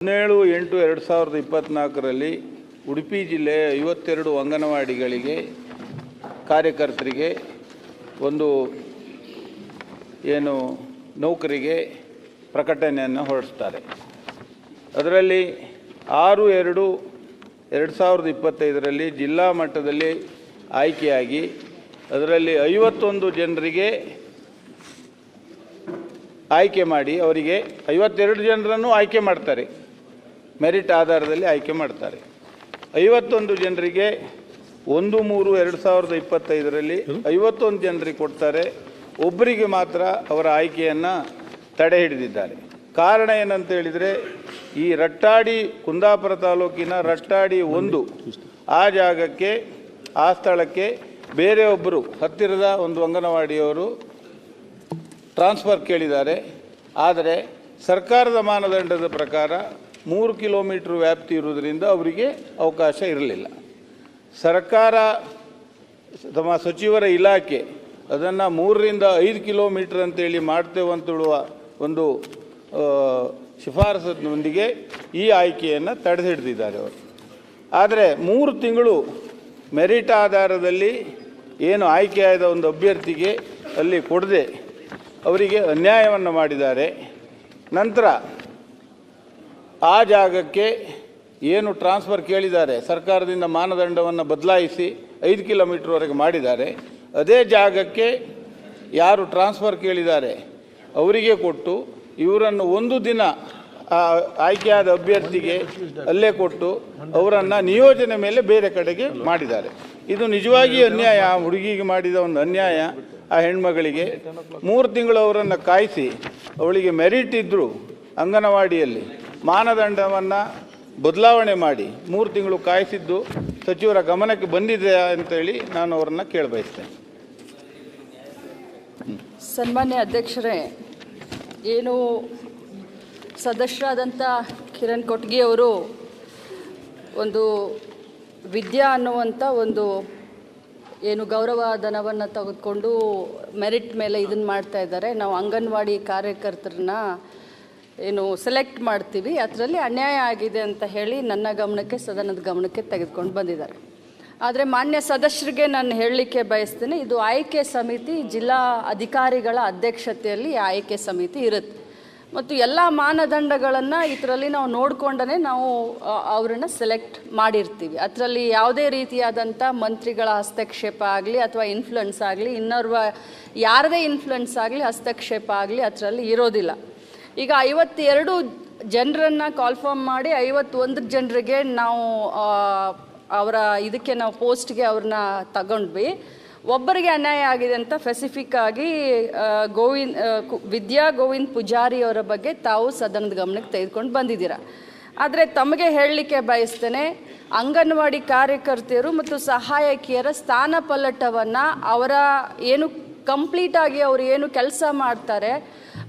ಹದಿನೇಳು ಎಂಟು ಎರಡು ಸಾವಿರದ ಇಪ್ಪತ್ತ್ನಾಲ್ಕರಲ್ಲಿ ಉಡುಪಿ ಜಿಲ್ಲೆಯ ಐವತ್ತೆರಡು ಅಂಗನವಾಡಿಗಳಿಗೆ ಕಾರ್ಯಕರ್ತರಿಗೆ ಒಂದು ಏನು ನೌಕರಿಗೆ ಪ್ರಕಟಣೆಯನ್ನು ಹೊರಡಿಸ್ತಾರೆ ಅದರಲ್ಲಿ ಆರು ಎರಡು ಎರಡು ಸಾವಿರದ ಇಪ್ಪತ್ತೈದರಲ್ಲಿ ಜಿಲ್ಲಾ ಮಟ್ಟದಲ್ಲಿ ಆಯ್ಕೆಯಾಗಿ ಅದರಲ್ಲಿ ಐವತ್ತೊಂದು ಜನರಿಗೆ ಆಯ್ಕೆ ಮಾಡಿ ಅವರಿಗೆ ಐವತ್ತೆರಡು ಜನರನ್ನು ಆಯ್ಕೆ ಮಾಡ್ತಾರೆ. ಮೆರಿಟ್ ಆಧಾರದಲ್ಲಿ ಆಯ್ಕೆ ಮಾಡ್ತಾರೆ. ಐವತ್ತೊಂದು ಜನರಿಗೆ ಒಂದು ಮೂರು ಎರಡು ಸಾವಿರದ ಇಪ್ಪತ್ತೈದರಲ್ಲಿ ಐವತ್ತೊಂದು ಜನರಿಗೆ ಕೊಡ್ತಾರೆ. ಒಬ್ಬರಿಗೆ ಮಾತ್ರ ಅವರ ಆಯ್ಕೆಯನ್ನು ತಡೆ ಹಿಡಿದಿದ್ದಾರೆ. ಕಾರಣ ಏನಂತ ಹೇಳಿದರೆ, ಈ ರಟ್ಟಾಡಿ ಕುಂದಾಪುರ ತಾಲೂಕಿನ ರಟ್ಟಾಡಿ ಒಂದು ಆ ಜಾಗಕ್ಕೆ, ಆ ಸ್ಥಳಕ್ಕೆ ಬೇರೆ ಒಬ್ಬರು ಹತ್ತಿರದ ಒಂದು ಅಂಗನವಾಡಿಯವರು ಟ್ರಾನ್ಸ್ಫರ್ ಕೇಳಿದ್ದಾರೆ. ಆದರೆ ಸರ್ಕಾರದ ಮಾನದಂಡದ ಪ್ರಕಾರ ಮೂರು ಕಿಲೋಮೀಟ್ರ್ ವ್ಯಾಪ್ತಿ ಇರುವುದರಿಂದ ಅವರಿಗೆ ಅವಕಾಶ ಇರಲಿಲ್ಲ. ಸರ್ಕಾರ, ತಮ್ಮ ಸಚಿವರ ಇಲಾಖೆ ಅದನ್ನು ಮೂರರಿಂದ ಐದು ಕಿಲೋಮೀಟ್ರ್ ಅಂತೇಳಿ ಮಾಡ್ತೇವೆ ಅಂತೇಳುವ ಒಂದು ಶಿಫಾರಸಿನೊಂದಿಗೆ ಈ ಆಯ್ಕೆಯನ್ನು ತಡೆ ಹಿಡಿದಿದ್ದಾರೆ ಅವರು. ಆದರೆ ಮೂರು ತಿಂಗಳು ಮೆರಿಟ್ ಆಧಾರದಲ್ಲಿ ಏನು ಆಯ್ಕೆಯಾದ ಒಂದು ಅಭ್ಯರ್ಥಿಗೆ ಅಲ್ಲಿ ಕೊಡದೆ ಅವರಿಗೆ ಅನ್ಯಾಯವನ್ನು ಮಾಡಿದ್ದಾರೆ. ನಂತರ ಆ ಜಾಗಕ್ಕೆ ಏನು ಟ್ರಾನ್ಸ್ಫರ್ ಕೇಳಿದ್ದಾರೆ, ಸರ್ಕಾರದಿಂದ ಮಾನದಂಡವನ್ನು ಬದಲಾಯಿಸಿ ಐದು ಕಿಲೋಮೀಟ್ರ್ವರೆಗೆ ಮಾಡಿದ್ದಾರೆ. ಅದೇ ಜಾಗಕ್ಕೆ ಯಾರು ಟ್ರಾನ್ಸ್ಫರ್ ಕೇಳಿದ್ದಾರೆ, ಅವರಿಗೆ ಕೊಟ್ಟು, ಇವರನ್ನು ಒಂದು ದಿನ ಆಯ್ಕೆಯಾದ ಅಭ್ಯರ್ಥಿಗೆ ಅಲ್ಲೇ ಕೊಟ್ಟು ಅವರನ್ನು ನಿಯೋಜನೆ ಮೇಲೆ ಬೇರೆ ಕಡೆಗೆ ಮಾಡಿದ್ದಾರೆ. ಇದು ನಿಜವಾಗಿ ಅನ್ಯಾಯ. ಆ ಹುಡುಗಿಗೆ ಮಾಡಿದ ಒಂದು ಅನ್ಯಾಯ. ಆ ಹೆಣ್ಮಗಳಿಗೆ ಮೂರು ತಿಂಗಳು ಅವರನ್ನು ಕಾಯಿಸಿ, ಅವಳಿಗೆ ಮೆರಿಟ್ ಇದ್ದರು ಅಂಗನವಾಡಿಯಲ್ಲಿ. ಮಾನದಂಡವನ್ನು ಬದಲಾವಣೆ ಮಾಡಿ ಮೂರು ತಿಂಗಳು ಕಾಯಿಸಿದ್ದು ಸಚಿವರ ಗಮನಕ್ಕೆ ಬಂದಿದೆ ಅಂತೇಳಿ ನಾನು ಅವರನ್ನು ಕೇಳಬಯಸ್ತೇನೆ. ಸನ್ಮಾನ್ಯ ಅಧ್ಯಕ್ಷರೇ, ಏನು ಸದಸ್ಯರಾದಂಥ ಕಿರಣ್ ಕೊಟ್ಗಿ ಅವರು ಒಂದು ವಿದ್ಯಾ ಅನ್ನುವಂಥ ಒಂದು ಏನು ಗೌರವ ಧನವನ್ನು ತೆಗೆದುಕೊಂಡು ಮೆರಿಟ್ ಮೇಲೆ ಇದನ್ನು ಮಾಡ್ತಾ ಇದ್ದಾರೆ. ನಾವು ಅಂಗನವಾಡಿ ಕಾರ್ಯಕರ್ತರನ್ನ ಏನು ಸೆಲೆಕ್ಟ್ ಮಾಡ್ತೀವಿ. ಅದರಲ್ಲಿ ಅನ್ಯಾಯ ಆಗಿದೆ ಅಂತ ಹೇಳಿ ನನ್ನ ಗಮನಕ್ಕೆ, ಸದನದ ಗಮನಕ್ಕೆ ತೆಗೆದುಕೊಂಡು ಬಂದಿದ್ದಾರೆ. ಆದರೆ ಮಾನ್ಯ ಸದಸ್ಯರಿಗೆ ನಾನು ಹೇಳಲಿಕ್ಕೆ ಬಯಸ್ತೇನೆ, ಇದು ಆಯ್ಕೆ ಸಮಿತಿ, ಜಿಲ್ಲಾ ಅಧಿಕಾರಿಗಳ ಅಧ್ಯಕ್ಷತೆಯಲ್ಲಿ ಆಯ್ಕೆ ಸಮಿತಿ ಇರುತ್ತೆ. ಮತ್ತು ಎಲ್ಲ ಮಾನದಂಡಗಳನ್ನು ಇದರಲ್ಲಿ ನಾವು ನೋಡಿಕೊಂಡೇ ನಾವು ಅವರನ್ನು ಸೆಲೆಕ್ಟ್ ಮಾಡಿರ್ತೀವಿ. ಅದರಲ್ಲಿ ಯಾವುದೇ ರೀತಿಯಾದಂಥ ಮಂತ್ರಿಗಳ ಹಸ್ತಕ್ಷೇಪ ಆಗಲಿ ಅಥವಾ ಇನ್ಫ್ಲುಯೆನ್ಸ್ ಆಗಲಿ, ಇನ್ನೋರ್ವ ಯಾರದೇ ಇನ್ಫ್ಲುಯೆನ್ಸ್ ಆಗಲಿ ಹಸ್ತಕ್ಷೇಪ ಆಗಲಿ ಅದರಲ್ಲಿ ಇರೋದಿಲ್ಲ. ಈಗ ಐವತ್ತೆರಡು ಜನರನ್ನು ಕಾಲ್ಫಾರ್ಮ್ ಮಾಡಿ ಐವತ್ತೊಂದು ಜನರಿಗೆ ನಾವು ಅವರ ಇದಕ್ಕೆ ನಾವು ಪೋಸ್ಟ್ಗೆ ಅವ್ರನ್ನ ತಗೊಂಡ್ವಿ. ಒಬ್ಬರಿಗೆ ಅನ್ಯಾಯ ಆಗಿದೆ ಅಂತ ಸ್ಪೆಸಿಫಿಕ್ ಆಗಿ ಗೋವಿಂದ್ ವಿದ್ಯಾ ಗೋವಿಂದ್ ಪೂಜಾರಿ ಅವರ ಬಗ್ಗೆ ತಾವು ಸದನದ ಗಮನಕ್ಕೆ ತೆಗೆದುಕೊಂಡು ಬಂದಿದ್ದೀರಾ. ಆದರೆ ತಮಗೆ ಹೇಳಲಿಕ್ಕೆ ಬಯಸ್ತೇನೆ, ಅಂಗನವಾಡಿ ಕಾರ್ಯಕರ್ತೆಯರು ಮತ್ತು ಸಹಾಯಕಿಯರ ಸ್ಥಾನ ಪಲ್ಲಟವನ್ನು ಅವರ ಏನು ಕಂಪ್ಲೀಟಾಗಿ ಅವರು ಏನು ಕೆಲಸ ಮಾಡ್ತಾರೆ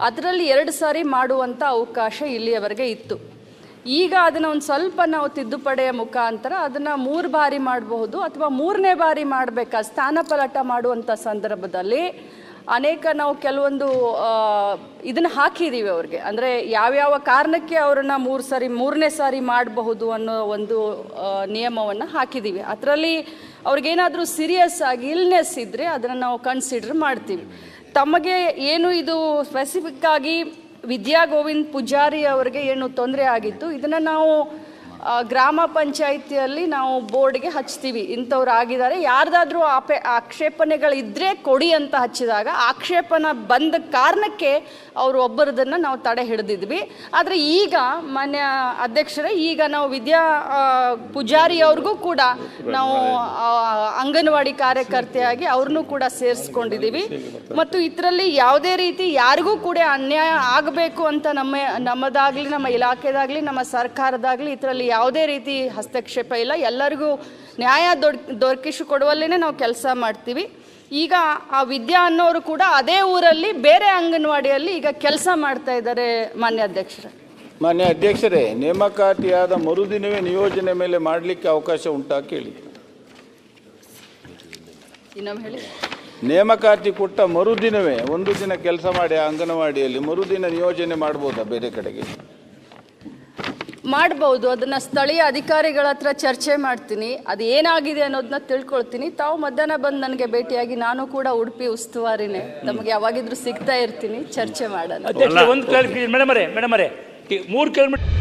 ಅದರಲ್ಲಿ ಎರಡು ಸಾರಿ ಮಾಡುವಂಥ ಅವಕಾಶ ಇಲ್ಲಿಯವರೆಗೆ ಇತ್ತು. ಈಗ ಅದನ್ನು ಒಂದು ಸ್ವಲ್ಪ ನಾವು ತಿದ್ದುಪಡಿಯ ಮುಖಾಂತರ ಅದನ್ನು ಮೂರು ಬಾರಿ ಮಾಡಬಹುದು ಅಥವಾ ಮೂರನೇ ಬಾರಿ ಮಾಡಬೇಕಾ? ಸ್ಥಾನಪಲಟ ಮಾಡುವಂಥ ಸಂದರ್ಭದಲ್ಲಿ ಅನೇಕ ನಾವು ಕೆಲವೊಂದು ಇದನ್ನು ಹಾಕಿದ್ದೀವಿ ಅವ್ರಿಗೆ. ಅಂದರೆ ಯಾವ್ಯಾವ ಕಾರಣಕ್ಕೆ ಅವರನ್ನು ಮೂರು ಸಾರಿ, ಮೂರನೇ ಸಾರಿ ಮಾಡಬಹುದು ಅನ್ನೋ ಒಂದು ನಿಯಮವನ್ನು ಹಾಕಿದ್ದೀವಿ ಅದರಲ್ಲಿ ಅವ್ರಿಗೇನಾದರೂ ಸೀರಿಯಸ್ ಆಗಿ ಇಲ್ನೆಸ್ ಇದ್ದರೆ ಅದನ್ನು ನಾವು ಕನ್ಸಿಡರ್ ಮಾಡ್ತೀವಿ. ತಮಗೆ ಏನು ಇದು ಸ್ಪೆಸಿಫಿಕ್ ಆಗಿ ವಿದ್ಯಾ ಗೋವಿಂದ್ ಪೂಜಾರಿ ಅವರಿಗೆ ಏನು ತೊಂದರೆ ಆಗಿತ್ತು ಇದನ್ನು ನಾವು ಗ್ರಾಮ ಪಂಚಾಯಿತಿಯಲ್ಲಿ ನಾವು ಬೋರ್ಡ್ಗೆ ಹಚ್ತೀವಿ. ಇಂಥವ್ರು ಆಗಿದ್ದಾರೆ ಯಾರ್ದಾದ್ರೂ ಆಪೆ ಆಕ್ಷೇಪಣೆಗಳಿದ್ದರೆ ಕೊಡಿ ಅಂತ ಹಚ್ಚಿದಾಗ ಆಕ್ಷೇಪಣ ಬಂದ ಕಾರಣಕ್ಕೆ ಅವರು ಒಬ್ಬರದನ್ನು ನಾವು ತಡೆ ಹಿಡಿದಿದ್ವಿ. ಆದರೆ ಈಗ ಮಾನ್ಯ ಅಧ್ಯಕ್ಷರೇ, ಈಗ ನಾವು ವಿದ್ಯಾ ಪೂಜಾರಿ ಅವ್ರಿಗೂ ಕೂಡ ನಾವು ಅಂಗನವಾಡಿ ಕಾರ್ಯಕರ್ತೆಯಾಗಿ ಅವ್ರನ್ನೂ ಕೂಡ ಸೇರಿಸ್ಕೊಂಡಿದ್ದೀವಿ. ಮತ್ತು ಇದರಲ್ಲಿ ಯಾವುದೇ ರೀತಿ ಯಾರಿಗೂ ಕೂಡ ಅನ್ಯಾಯ ಆಗಬೇಕು ಅಂತ ನಮ್ಮ, ನಮ್ಮದಾಗಲಿ, ನಮ್ಮ ಇಲಾಖೆದಾಗಲಿ, ನಮ್ಮ ಸರ್ಕಾರದಾಗಲಿ ಇದರಲ್ಲಿ ಯಾವುದೇ ರೀತಿ ಹಸ್ತಕ್ಷೇಪ ಇಲ್ಲ. ಎಲ್ಲರಿಗೂ ನ್ಯಾಯ ದೊಡ್ ದೊರಕಿಸಿ ಕೊಡುವಲ್ಲೇ ನಾವು ಕೆಲಸ ಮಾಡ್ತೀವಿ. ಈಗ ಆ ವಿದ್ಯಾ ಅನ್ನೋರು ಕೂಡ ಅದೇ ಊರಲ್ಲಿ ಬೇರೆ ಅಂಗನವಾಡಿಯಲ್ಲಿ ಈಗ ಕೆಲಸ ಮಾಡ್ತಾ ಇದ್ದಾರೆ ಮಾನ್ಯ ಅಧ್ಯಕ್ಷರೇ. ಮಾನ್ಯ ಅಧ್ಯಕ್ಷರೇ ನೇಮಕಾತಿಯಾದ ಮರುದಿನವೇ ನಿಯೋಜನೆ ಮೇಲೆ ಮಾಡಲಿಕ್ಕೆ ಅವಕಾಶ ಉಂಟಾ ಕೇಳಿ. ಇನ್ನೊಮ್ಮೆ ಹೇಳಿ. ನೇಮಕಾತಿ ಕೊಟ್ಟ ಮರುದಿನವೇ ಒಂದು ದಿನ ಕೆಲಸ ಮಾಡಿ ಆ ಅಂಗನವಾಡಿಯಲ್ಲಿ ಮರುದಿನ ನಿಯೋಜನೆ ಮಾಡ್ಬೋದಾ ಬೇರೆ ಕಡೆಗೆ? ಮಾಡ್ಬೋದು ಅದನ್ನ ಸ್ಥಳೀಯ ಅಧಿಕಾರಿಗಳ ಹತ್ರ ಚರ್ಚೆ ಮಾಡ್ತೀನಿ ಅದು ಏನಾಗಿದೆ ಅನ್ನೋದನ್ನ ತಿಳ್ಕೊಳ್ತೀನಿ. ತಾವು ಮಧ್ಯಾಹ್ನ ಬಂದು ನನಗೆ ಭೇಟಿಯಾಗಿ ನಾನು ಕೂಡ ಉಡುಪಿ ಉಸ್ತುವಾರಿನೇ. ನಮಗೆ ಯಾವಾಗಿದ್ರು ಸಿಗ್ತಾ ಇರ್ತೀನಿ ಚರ್ಚೆ ಮಾಡೋಣ. ಒಂದು ಮೇಡಮ್ ಮೂರು ಕಿಲೋಮೀಟರ್